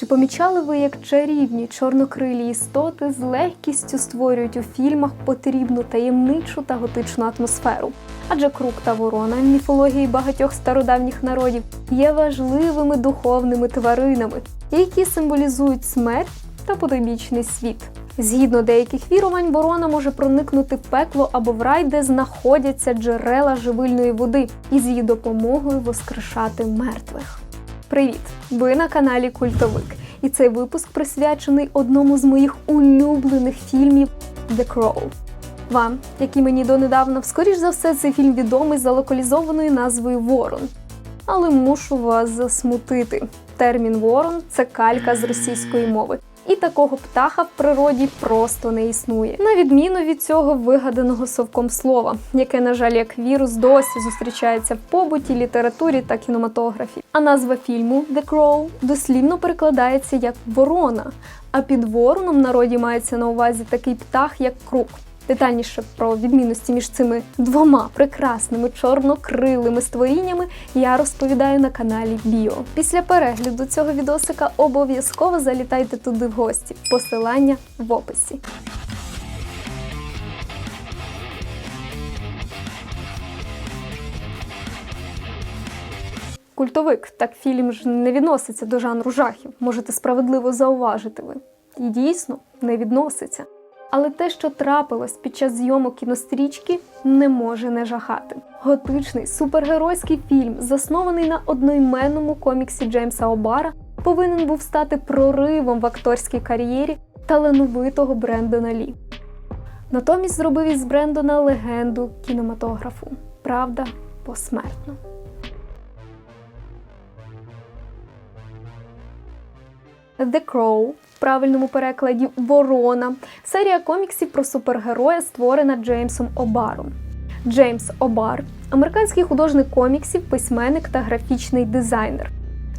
Чи помічали ви, як чарівні чорнокрилі істоти з легкістю створюють у фільмах потрібну таємничу та готичну атмосферу? Адже крук та ворона в міфології багатьох стародавніх народів є важливими духовними тваринами, які символізують смерть та потойбічний світ. Згідно деяких вірувань, ворона може проникнути в пекло або в рай, де знаходяться джерела живильної води, і з її допомогою воскрешати мертвих. Привіт! Ви на каналі Культовик, і цей випуск присвячений одному з моїх улюблених фільмів The Crow. Вам, який мені донедавна, скоріш за все, цей фільм відомий за локалізованою назвою Ворон. Але мушу вас засмутити. Термін Ворон це калька з російської мови. І такого птаха в природі просто не існує, на відміну від цього вигаданого совком слова, яке, на жаль, як вірус досі зустрічається в побуті, літературі та кінематографі. А назва фільму The Crow дослівно перекладається як ворона. А під вороном в народі мається на увазі такий птах, як крук. Детальніше про відмінності між цими двома прекрасними чорнокрилими створіннями я розповідаю на каналі Біо. Після перегляду цього відосика обов'язково залітайте туди в гості. Посилання в описі. Культовик, так фільм ж не відноситься до жанру жахів. Можете справедливо зауважити ви. І дійсно не відноситься. Але те, що трапилось під час зйомок кінострічки, не може не жахати. Готичний супергеройський фільм, заснований на одноіменному коміксі Джеймса Обара, повинен був стати проривом в акторській кар'єрі талановитого Брендона Лі. Натомість зробив із Брендона легенду кінематографу. Правда, посмертно. The Crow правильному перекладі Ворона серія коміксів про супергероя, створена Джеймсом Обаром. Джеймс Обар американський художник коміксів, письменник та графічний дизайнер.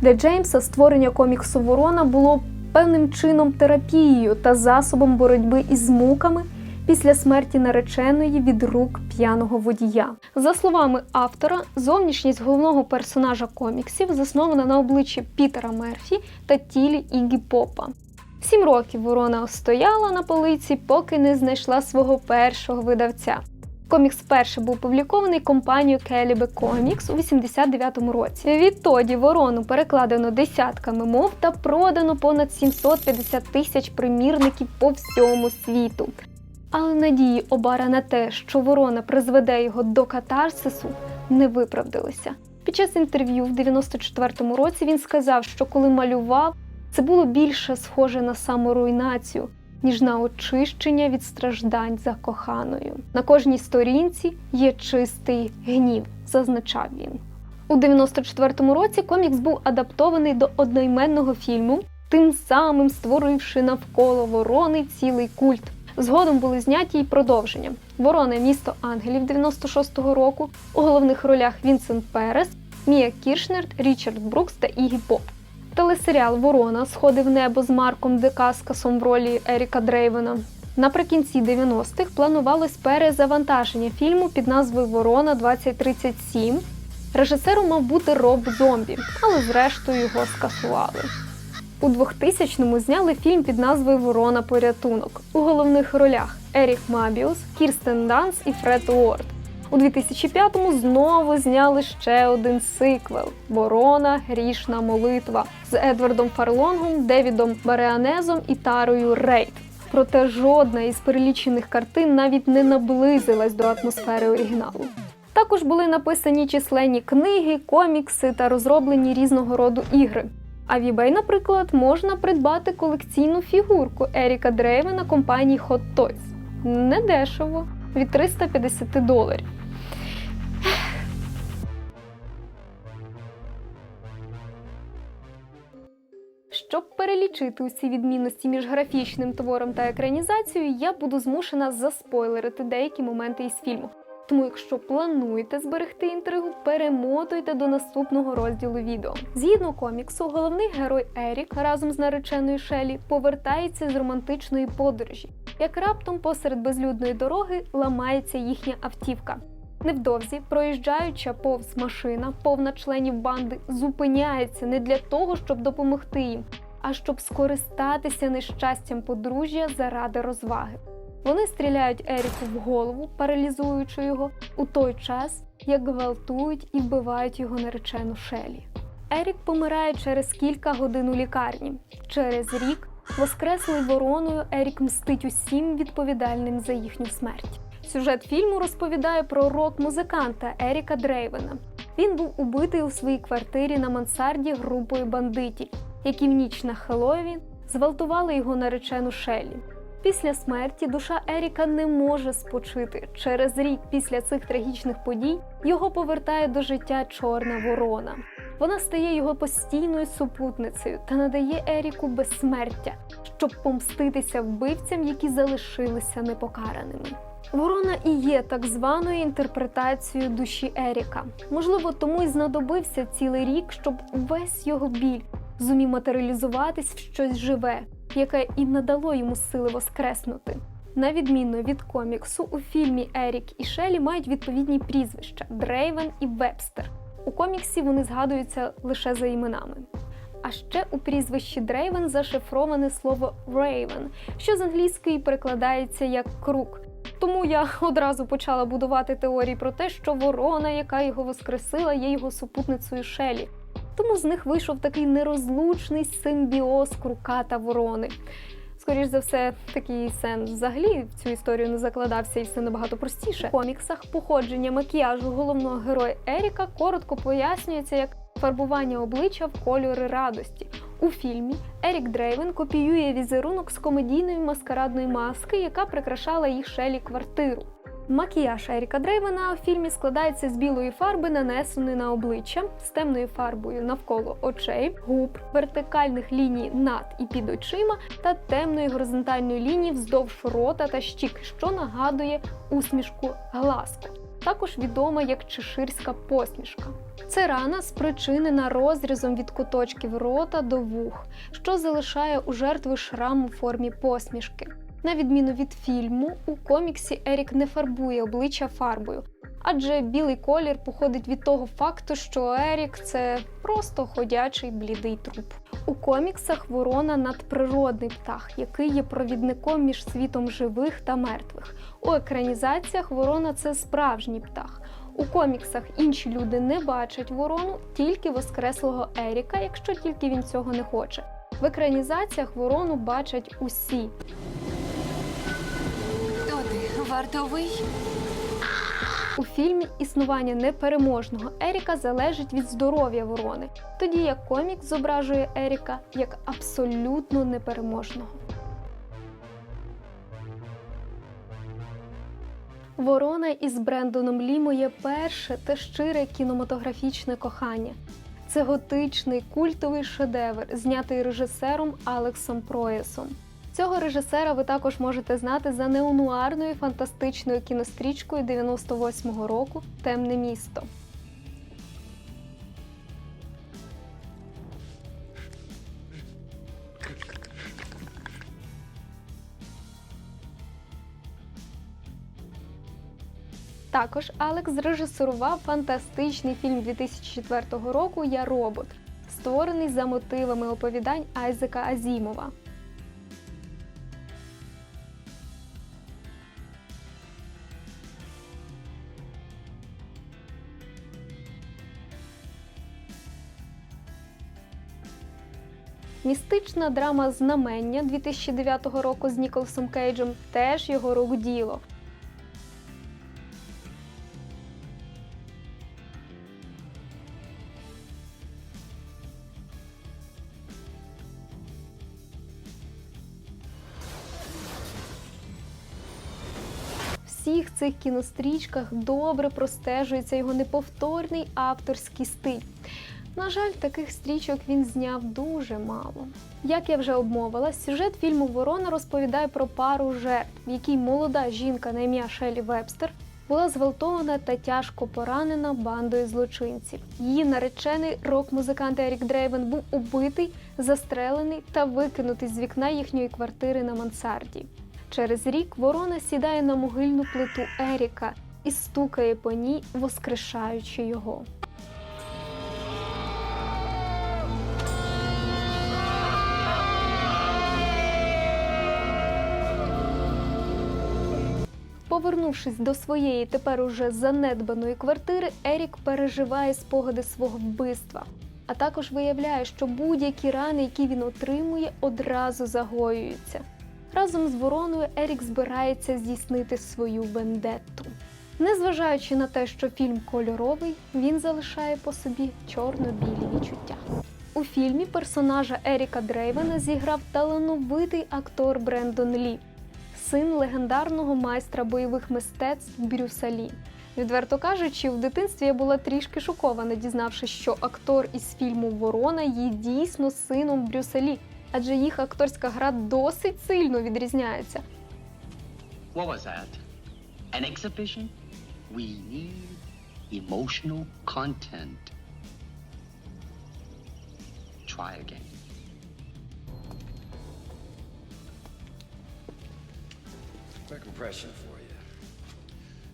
Для Джеймса створення коміксу Ворона було певним чином терапією та засобом боротьби із муками після смерті нареченої від рук п'яного водія. За словами автора, зовнішність головного персонажа коміксів заснована на обличчі Пітера Мерфі та тілі Ігі Попа. Сім років ворона стояла на полиці, поки не знайшла свого першого видавця. Комікс вперше був опублікований компанією Келібе Комікс у 89-му році. Відтоді ворону перекладено десятками мов та продано понад 750 тисяч примірників по всьому світу. Але надії Обара на те, що ворона призведе його до катарсису, не виправдалися. Під час інтерв'ю в 94-му році він сказав, що коли малював, це було більше схоже на саморуйнацію, ніж на очищення від страждань за коханою. На кожній сторінці є чистий гнів, зазначав він. У 94-му році комікс був адаптований до одноіменного фільму, тим самим створивши навколо ворони цілий культ. Згодом були зняті й продовження. Ворона місто ангелів 96-го року. У головних ролях Вінсент Перес, Мія Кіршнер, Річард Брукс та Ігі Поп. Телесеріал Ворона Сходи в небо з Марком Декаскасом в ролі Еріка Дрейвена. Наприкінці 90-х планувалось перезавантаження фільму під назвою Ворона 2037. Режисером мав бути Роб Зомбі, але зрештою його скасували. У 2000-му зняли фільм під назвою Ворона порятунок. У головних ролях Ерік Мабіус, Кірстен Данс і Фред Уорд. У 2005-му знову зняли ще один сиквел Ворона Грішна молитва з Едвардом Фарлонгом, Девідом Бареанезом і Тарою Рейд. Проте жодна із перелічених картин навіть не наблизилась до атмосфери оригіналу. Також були написані численні книги, комікси та розроблені різного роду ігри. А в eBay, наприклад, можна придбати колекційну фігурку Еріка Дрейвена компанії Hot Toys. Недешево від 350 доларів. Щоб перелічити усі відмінності між графічним твором та екранізацією, я буду змушена заспойлерити деякі моменти із фільму. Тому, якщо плануєте зберегти інтригу, перемотуйте до наступного розділу відео. Згідно коміксу, головний герой Ерік разом з нареченою Шелі повертається з романтичної подорожі, як раптом посеред безлюдної дороги ламається їхня автівка. Невдовзі, проїжджаюча повз машина, повна членів банди, зупиняється не для того, щоб допомогти їм, а щоб скористатися нещастям подружжя заради розваги. Вони стріляють Еріку в голову, паралізуючи його, у той час, як гвалтують і вбивають його наречену Шелі. Ерік помирає через кілька годин у лікарні. Через рік, воскреслий вороною, Ерік мстить усім відповідальним за їхню смерть. Сюжет фільму розповідає про рок-музиканта Еріка Дрейвена. Він був убитий у своїй квартирі на мансарді групою бандитів, які в ніч на Хеллоуін зґвалтували його наречену Шелі. Після смерті душа Еріка не може спочити. Через рік після цих трагічних подій його повертає до життя чорна ворона. Вона стає його постійною супутницею та надає Еріку безсмертя, щоб помститися вбивцям, які залишилися непокараними. Ворона і є так званою інтерпретацією душі Еріка. Можливо, тому й знадобився цілий рік, щоб весь його біль зумів матеріалізуватись в щось живе, яке і надало йому сили воскреснути. На відміну від коміксу, у фільмі Ерік і Шелі мають відповідні прізвища Дрейвен і Вебстер. У коміксі вони згадуються лише за іменами. А ще у прізвищі Дрейвен зашифроване слово Raven, що з англійської перекладається як круг. Тому я одразу почала будувати теорії про те, що ворона, яка його воскресила, є його супутницею Шелі. Тому з них вийшов такий нерозлучний симбіоз крука та ворони. Скоріш за все, такий сенс взагалі в цю історію не закладався і все набагато простіше. В коміксах походження макіяжу головного героя Еріка коротко пояснюється як фарбування обличчя в кольори радості. У фільмі Ерік Дрейвен копіює візерунок з комедійної маскарадної маски, яка прикрашала їх Шелі квартиру. Макіяж Еріка Дрейвена у фільмі складається з білої фарби, нанесеної на обличчя, з темною фарбою навколо очей, губ, вертикальних ліній над і під очима та темної горизонтальної лінії вздовж рота та щік, що нагадує усмішку глазку. Також відома як чеширська посмішка. Це рана спричинена розрізом від куточків рота до вух, що залишає у жертви шрам у формі посмішки. На відміну від фільму, у коміксі Ерік не фарбує обличчя фарбою, адже білий колір походить від того факту, що Ерік це просто ходячий блідий труп. У коміксах ворона надприродний птах, який є провідником між світом живих та мертвих. У екранізаціях ворона це справжній птах. У коміксах інші люди не бачать ворону, тільки воскреслого Еріка, якщо тільки він цього не хоче. В екранізаціях ворону бачать усі. Вартовий? У фільмі існування непереможного Еріка залежить від здоров'я ворони, тоді як комік зображує Еріка як абсолютно непереможного. Ворона із Брендоном Лі моє перше та щире кінематографічне кохання. Це готичний культовий шедевр, знятий режисером Алексом Проєсом. Цього режисера ви також можете знати за неонуарною фантастичною кінострічкою 98-го року Темне місто. Також Алекс зрежисерував фантастичний фільм 2004 року Я робот, створений за мотивами оповідань Айзека Азімова. Містична драма Знамення 2009 року з Ніколасом Кейджем теж його рук діло. всіх цих кінострічках добре простежується його неповторний авторський стиль. На жаль, таких стрічок він зняв дуже мало. Як я вже обмовила, сюжет фільму Ворона розповідає про пару жертв, в якій молода жінка на ім'я Шелі Вебстер була зґвалтована та тяжко поранена бандою злочинців. Її наречений рок-музикант Ерік Дрейвен був убитий, застрелений та викинутий з вікна їхньої квартири на мансарді. Через рік ворона сідає на могильну плиту Еріка і стукає по ній, воскрешаючи його. Повернувшись до своєї тепер уже занедбаної квартири, Ерік переживає спогади свого вбивства, а також виявляє, що будь-які рани, які він отримує, одразу загоюються. Разом з вороною Ерік збирається здійснити свою вендетту. Незважаючи на те, що фільм кольоровий, він залишає по собі чорно-білі відчуття. У фільмі персонажа Еріка Дрейвена зіграв талановитий актор Брендон Лі, син легендарного майстра бойових мистецтв Брюса Лі. Відверто кажучи, в дитинстві я була трішки шокована, дізнавшись, що актор із фільму Ворона є дійсно сином Брюса Лі, адже їх акторська гра досить сильно відрізняється. What was that? An exhibition? We need emotional content. Try again. Quick impression for you.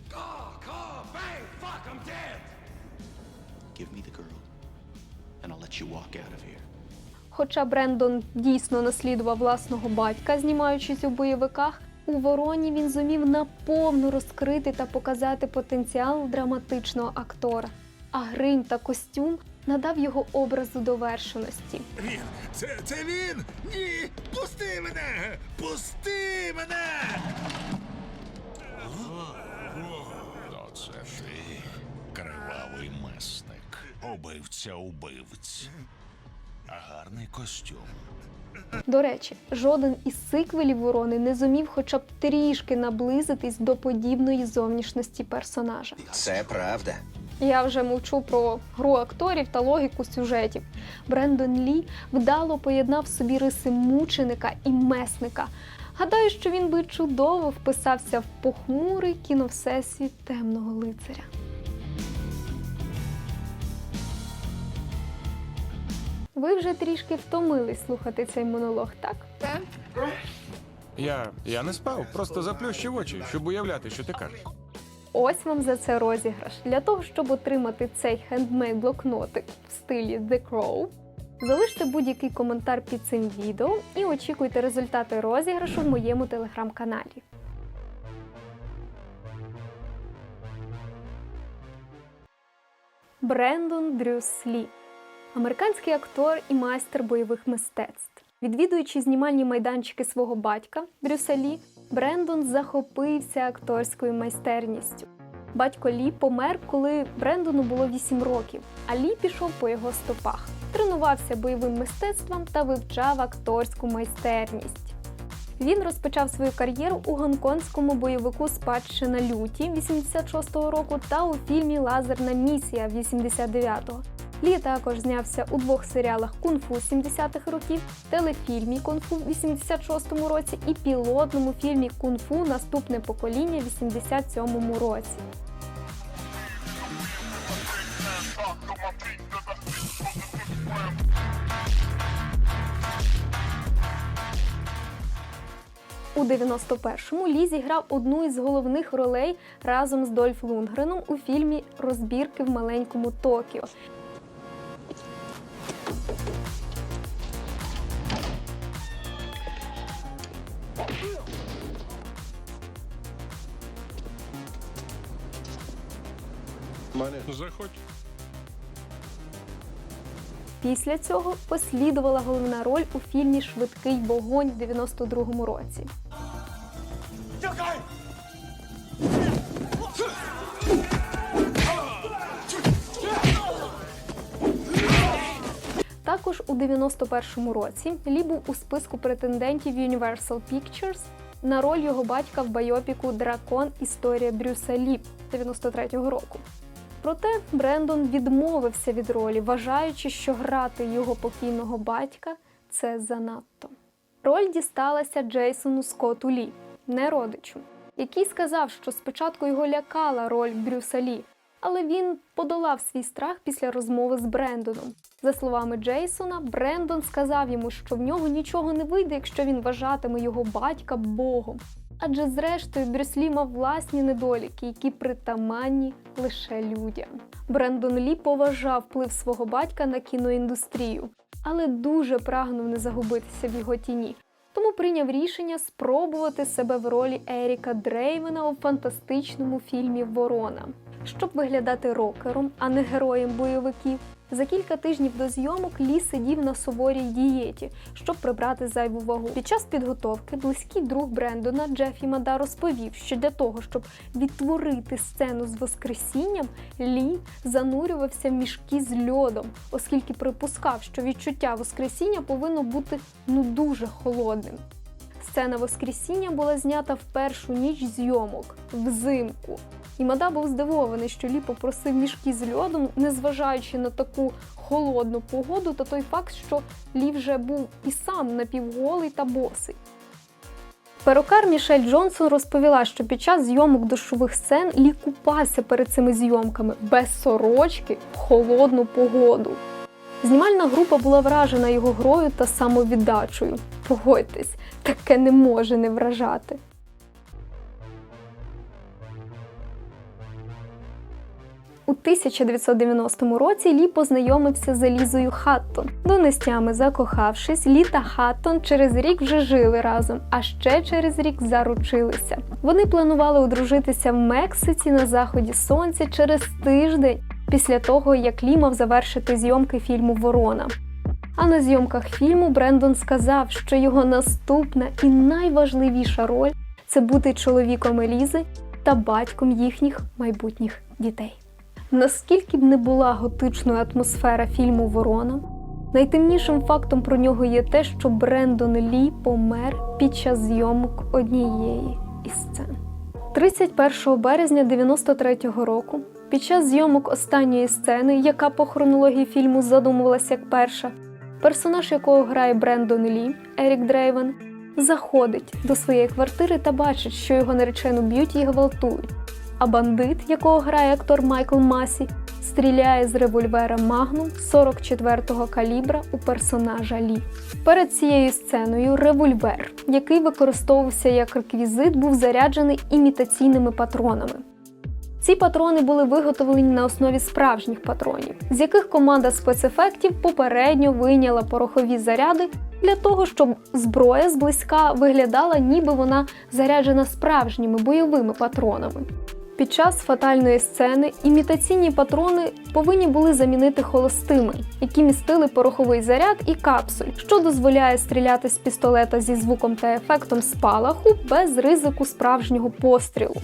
Call, call, bang, fuck, I'm dead. Give me the girl, and I'll let you walk out of here. Хоча Брендон дійсно наслідував власного батька, знімаючись у бойовиках, у вороні він зумів наповну розкрити та показати потенціал драматичного актора. А грим та костюм надав його образу довершеності. Він! Це, це він! Ні! Пусти мене! Пусти мене! Оце ти, кривавий месник, убивця убивць. А гарний костюм. До речі, жоден із сиквелів ворони не зумів хоча б трішки наблизитись до подібної зовнішності персонажа. Це правда. Я вже мовчу про гру акторів та логіку сюжетів. Брендон Лі вдало поєднав в собі риси мученика і месника. Гадаю, що він би чудово вписався в похмурий кіновсесвіт темного лицаря. Ви вже трішки втомились слухати цей монолог, так? Я, я не спав, просто заплющив очі, щоб уявляти, що ти кажеш. Ось вам за це розіграш. Для того, щоб отримати цей хендмейд блокнотик в стилі The Crow, залиште будь-який коментар під цим відео і очікуйте результати розіграшу в моєму телеграм-каналі. Брендон Брюс Лі американський актор і майстер бойових мистецтв. Відвідуючи знімальні майданчики свого батька Брюса Лі, Брендон захопився акторською майстерністю. Батько Лі помер, коли Брендону було 8 років, а Лі пішов по його стопах, тренувався бойовим мистецтвом та вивчав акторську майстерність. Він розпочав свою кар'єру у гонконгському бойовику Спадщина люті 86-го року та у фільмі Лазерна місія 89-го. Лі також знявся у двох серіалах Кунг-фу 70-х років, телефільмі Кунг-фу в 86-му році і пілотному фільмі Кунг-фу Наступне покоління в 87-му році. У 91-му Лі зіграв одну із головних ролей разом з Дольф Лунгреном у фільмі Розбірки в маленькому Токіо. Заходь. Після цього послідувала головна роль у фільмі Швидкий вогонь в 92-му році. Тікай! Також у 91-му році Лі був у списку претендентів Universal Pictures на роль його батька в байопіку Дракон Історія Брюса Лі 93-го року. Проте Брендон відмовився від ролі, вважаючи, що грати його покійного батька це занадто. Роль дісталася Джейсону Скотту Лі, не родичу, який сказав, що спочатку його лякала роль Брюса Лі, але він подолав свій страх після розмови з Брендоном. За словами Джейсона, Брендон сказав йому, що в нього нічого не вийде, якщо він вважатиме його батька Богом. Адже зрештою Брюс Лі мав власні недоліки, які притаманні лише людям. Брендон Лі поважав вплив свого батька на кіноіндустрію, але дуже прагнув не загубитися в його тіні. Тому прийняв рішення спробувати себе в ролі Еріка Дрейвена у фантастичному фільмі Ворона. Щоб виглядати рокером, а не героєм бойовиків, за кілька тижнів до зйомок Лі сидів на суворій дієті, щоб прибрати зайву вагу. Під час підготовки близький друг Брендона Джефі Мада розповів, що для того, щоб відтворити сцену з Воскресінням, Лі занурювався в мішки з льодом, оскільки припускав, що відчуття Воскресіння повинно бути ну дуже холодним. Сцена Воскресіння була знята в першу ніч зйомок взимку. І Мада був здивований, що Лі попросив мішки з льодом, незважаючи на таку холодну погоду та той факт, що Лі вже був і сам напівголий та босий. Перукар Мішель Джонсон розповіла, що під час зйомок дощових сцен Лі купався перед цими зйомками без сорочки в холодну погоду. Знімальна група була вражена його грою та самовіддачею. Погодьтесь, таке не може не вражати. У 1990 році Лі познайомився з Елізою Хаттон. Донестями закохавшись, Лі та Хаттон через рік вже жили разом, а ще через рік заручилися. Вони планували одружитися в Мексиці на заході сонця через тиждень після того, як Лі мав завершити зйомки фільму Ворона. А на зйомках фільму Брендон сказав, що його наступна і найважливіша роль це бути чоловіком Елізи та батьком їхніх майбутніх дітей. Наскільки б не була готичною атмосфера фільму Ворона, найтемнішим фактом про нього є те, що Брендон Лі помер під час зйомок однієї із сцен. 31 березня 93-го року, під час зйомок останньої сцени, яка по хронології фільму задумувалася як перша, персонаж якого грає Брендон Лі, Ерік Дрейвен, заходить до своєї квартири та бачить, що його наречену б'ють і гвалтують. А бандит, якого грає актор Майкл Масі, стріляє з револьвера Магнум 44-го калібра у персонажа Лі. Перед цією сценою револьвер, який використовувався як реквізит, був заряджений імітаційними патронами. Ці патрони були виготовлені на основі справжніх патронів, з яких команда спецефектів попередньо вийняла порохові заряди для того, щоб зброя зблизька виглядала, ніби вона заряджена справжніми бойовими патронами. Під час фатальної сцени імітаційні патрони повинні були замінити холостими, які містили пороховий заряд і капсуль, що дозволяє стріляти з пістолета зі звуком та ефектом спалаху без ризику справжнього пострілу.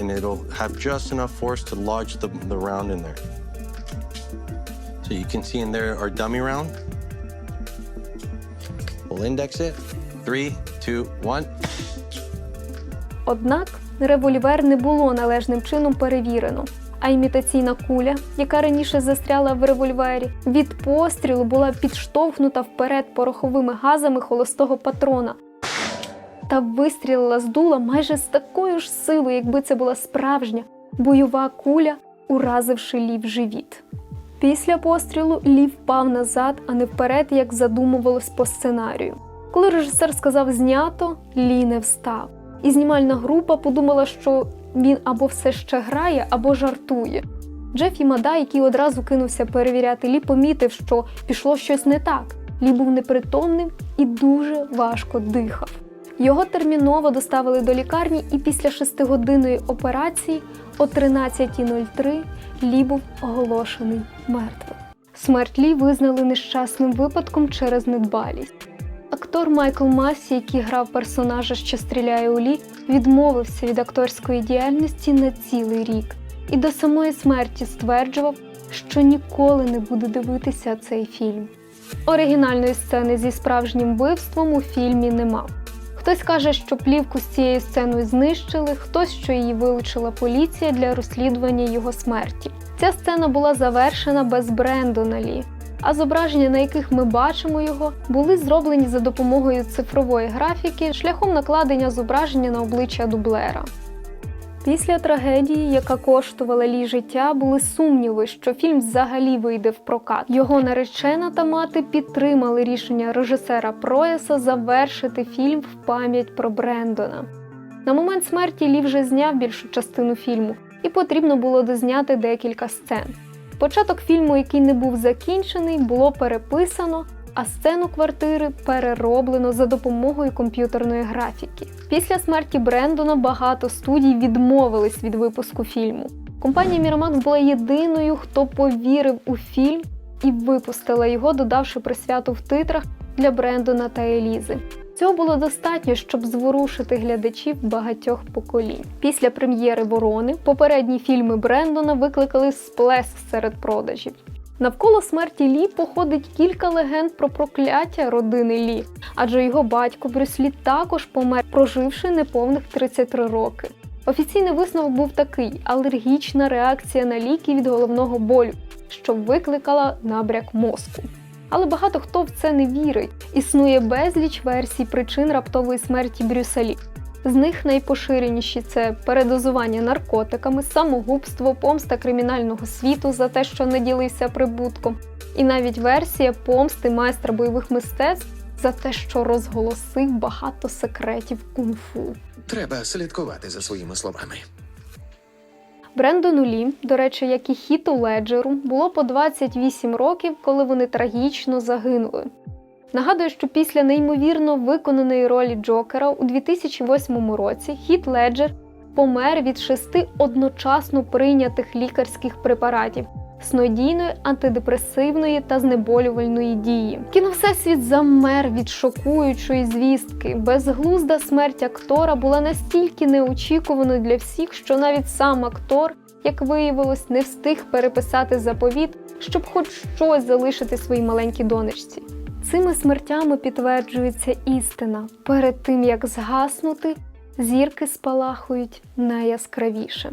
And it'll have just enough force to lodge the, the round in there. So you can see in there our dummy round. We'll index it. Three, two, one. Однак револьвер не було належним чином перевірено. А імітаційна куля, яка раніше застряла в револьвері, від пострілу була підштовхнута вперед пороховими газами холостого патрона та вистрілила з дула майже з такою ж силою, якби це була справжня бойова куля, уразивши Лі в живіт. Після пострілу Лі впав назад, а не вперед, як задумувалось по сценарію. Коли режисер сказав знято, Лі не встав. І знімальна група подумала, що він або все ще грає, або жартує. Джефі Мада, який одразу кинувся перевіряти Лі, помітив, що пішло щось не так. Лі був непритомним і дуже важко дихав. Його терміново доставили до лікарні, і після шестигодинної операції о 13.03 Лі був оголошений мертвим. Смерть Лі визнали нещасним випадком через недбалість. Актор Майкл Масі, який грав персонажа, що стріляє у Лі, відмовився від акторської діяльності на цілий рік і до самої смерті стверджував, що ніколи не буде дивитися цей фільм. Оригінальної сцени зі справжнім вбивством у фільмі нема. Хтось каже, що плівку з цією сценою знищили, хтось, що її вилучила поліція для розслідування його смерті. Ця сцена була завершена без Брендона Лі, а зображення, на яких ми бачимо його, були зроблені за допомогою цифрової графіки шляхом накладення зображення на обличчя дублера. Після трагедії, яка коштувала Лі життя, були сумніви, що фільм взагалі вийде в прокат. Його наречена та мати підтримали рішення режисера Проєса завершити фільм в пам'ять про Брендона. На момент смерті Лі вже зняв більшу частину фільму, і потрібно було дозняти декілька сцен. Початок фільму, який не був закінчений, було переписано, а сцену квартири перероблено за допомогою комп'ютерної графіки. Після смерті Брендона багато студій відмовились від випуску фільму. Компанія Miramax була єдиною, хто повірив у фільм і випустила його, додавши присвяту в титрах для Брендона та Елізи. Цього було достатньо, щоб зворушити глядачів багатьох поколінь. Після прем'єри Ворони попередні фільми Брендона викликали сплеск серед продажів. Навколо смерті Лі походить кілька легенд про прокляття родини Лі, адже його батько Брюс Лі також помер, проживши неповних 33 роки. Офіційний висновок був такий: алергічна реакція на ліки від головного болю, що викликала набряк мозку. Але багато хто в це не вірить. Існує безліч версій причин раптової смерті Брюса Лі. З них найпоширеніші це передозування наркотиками, самогубство, помста кримінального світу за те, що не ділився прибутком, і навіть версія помсти майстра бойових мистецтв за те, що розголосив багато секретів кунг-фу. Треба слідкувати за своїми словами. Брендону Лі, до речі, як і Хіту Леджеру, було по 28 років, коли вони трагічно загинули. Нагадую, що після неймовірно виконаної ролі Джокера у 2008 році Хіт Леджер помер від шести одночасно прийнятих лікарських препаратів снодійної, антидепресивної та знеболювальної дії. Кіновсесвіт замер від шокуючої звістки. Безглузда смерть актора була настільки неочікуваною для всіх, що навіть сам актор, як виявилось, не встиг переписати заповіт, щоб хоч щось залишити своїй маленькій донечці. Цими смертями підтверджується істина. Перед тим як згаснути, зірки спалахують найяскравіше.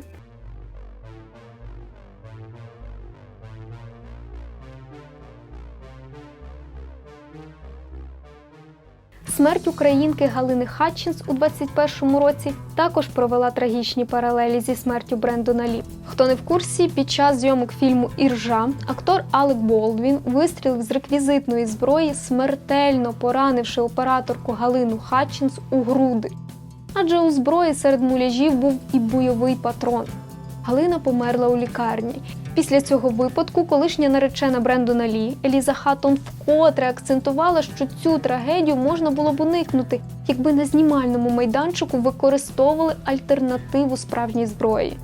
Смерть українки Галини Хатчинс у 21-му році також провела трагічні паралелі зі смертю Брендона Лі. Хто не в курсі, під час зйомок фільму Іржа актор Алек Болдвін вистрілив з реквізитної зброї, смертельно поранивши операторку Галину Хатчинс у груди. Адже у зброї серед муляжів був і бойовий патрон. Галина померла у лікарні. Після цього випадку колишня наречена Брендона Лі Еліза Хаттон вкотре акцентувала, що цю трагедію можна було б уникнути, якби на знімальному майданчику використовували альтернативу справжній зброї.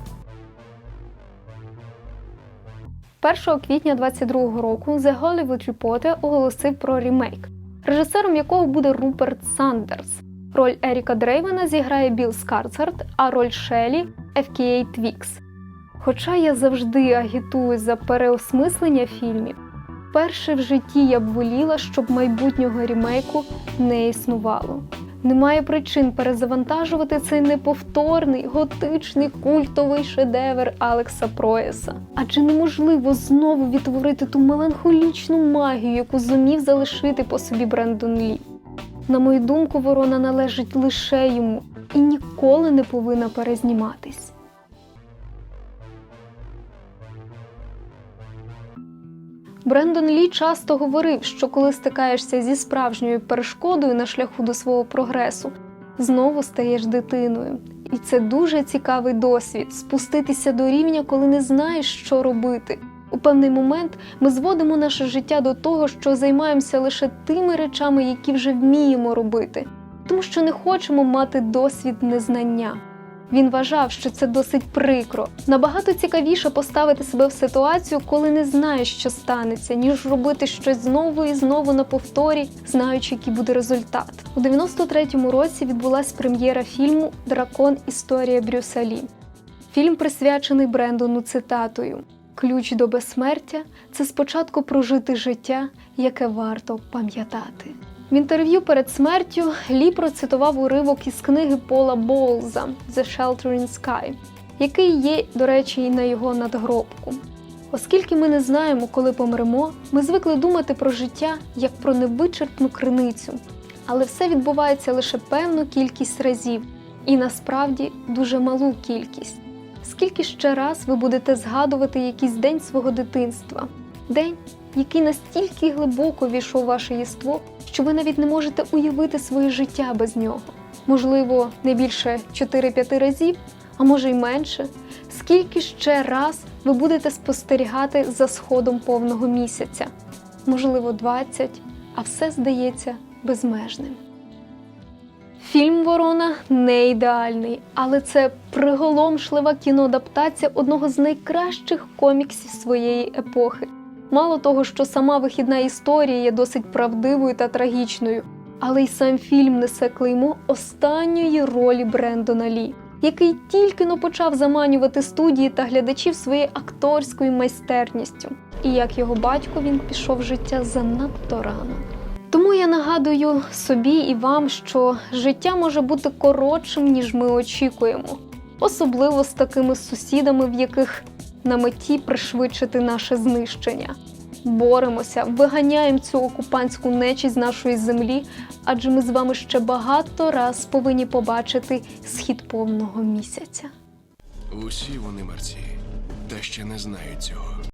1 квітня 22 року The Hollywood Reporter оголосив про ремейк, режисером якого буде Руперт Сандерс. Роль Еріка Дрейвена зіграє Білл Скарсгард, а роль Шелі FKA Твікс. Хоча я завжди агітую за переосмислення фільмів, перше в житті я б воліла, щоб майбутнього рімейку не існувало. Немає причин перезавантажувати цей неповторний, готичний культовий шедевр Алекса Проєса. Адже неможливо знову відтворити ту меланхолічну магію, яку зумів залишити по собі Брендон Лі. На мою думку, ворона належить лише йому і ніколи не повинна перезніматись. Брендон Лі часто говорив, що коли стикаєшся зі справжньою перешкодою на шляху до свого прогресу, знову стаєш дитиною. І це дуже цікавий досвід спуститися до рівня, коли не знаєш, що робити. У певний момент ми зводимо наше життя до того, що займаємося лише тими речами, які вже вміємо робити, тому що не хочемо мати досвід незнання. Він вважав, що це досить прикро. Набагато цікавіше поставити себе в ситуацію, коли не знаєш, що станеться, ніж робити щось знову і знову на повторі, знаючи, який буде результат. У 93-му році відбулася прем'єра фільму Дракон. Історія Брюса Лі. Фільм присвячений Брендону цитатою: Ключ до безсмертя це спочатку прожити життя, яке варто пам'ятати. В інтерв'ю перед смертю Лі процитував уривок із книги Пола Боулза «The Sheltering Sky», який є, до речі, і на його надгробку. Оскільки ми не знаємо, коли помремо, ми звикли думати про життя як про невичерпну криницю, але все відбувається лише певну кількість разів, і насправді дуже малу кількість. Скільки ще раз ви будете згадувати якийсь день свого дитинства? День, який настільки глибоко війшов ваше єство, що ви навіть не можете уявити своє життя без нього. Можливо, не більше 4-5 разів, а може й менше. Скільки ще раз ви будете спостерігати за сходом повного місяця? Можливо, 20, а все здається безмежним. Фільм Ворона не ідеальний, але це приголомшлива кіноадаптація одного з найкращих коміксів своєї епохи. Мало того, що сама вихідна історія є досить правдивою та трагічною, але й сам фільм несе клеймо останньої ролі Брендона Лі, який тільки но почав заманювати студії та глядачів своєю акторською майстерністю. І як його батько він пішов в життя занадто рано. Тому я нагадую собі і вам, що життя може бути коротшим, ніж ми очікуємо, особливо з такими сусідами, в яких на меті пришвидшити наше знищення. Боремося, виганяємо цю окупантську нечість з нашої землі, адже ми з вами ще багато раз повинні побачити схід повного місяця. Усі вони мерці, та ще не знають цього.